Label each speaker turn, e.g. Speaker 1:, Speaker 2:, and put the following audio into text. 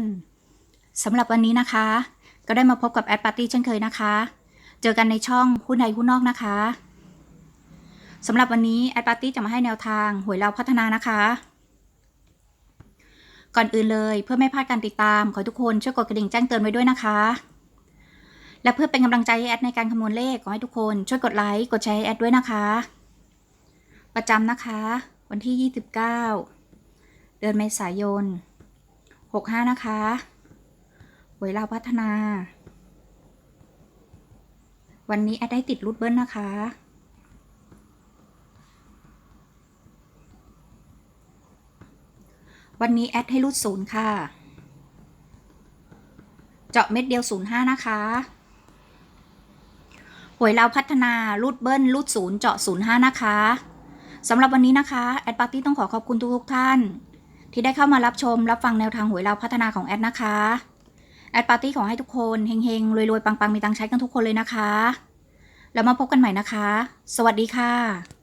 Speaker 1: นสำหรับวันนี้นะคะ ก็ได้มาพบกับแอดปาร์ตี้เช่นเคยนะคะ เจอกันในช่องหุ้นในหุ้นนอกนะคะสำหรับวันนี้แอดปาร์ตี้จะมาให้แนวทางหวยเราพัฒนานะคะ ก่อนอื่นเลยเพื่อไม่พลาดการติดตาม ขอทุกคนช่วยกดกระดิ่งแจ้งเตือนไว้ด้วยนะคะ และเพื่อเป็นกำลังใจให้แอดในการคำนวณเลขขอให้ทุกคนช่วยกดไลค์กดแชร์ให้แอดด้วยนะคะ ประจำนะคะ วันที่ 29 เดือนเมษายน 65 นะคะหวยเราพัฒนา วันนี้แอดได้ติดรูดเบิ้ลนะคะ วันนี้แอดให้รูดศูนย์ค่ะ เจาะเม็ดเดียวศูนย์ห้านะคะหวยเราพัฒนารูดเบิ้ลรูดศูนย์เจาะศูนย์ห้านะคะสำหรับวันนี้นะคะ แอดปาร์ตี้ต้องขอขอบคุณทุกๆท่าน ที่ได้เข้ามารับชมรับฟังแนวทางหวยเราพัฒนาของแอดนะคะ แอดปาร์ตี้ขอให้ทุกคนเฮงๆรวยๆปังๆมีตังใช้กันทุกคนเลยนะคะ แล้วมาพบกันใหม่นะคะ สวัสดีค่ะ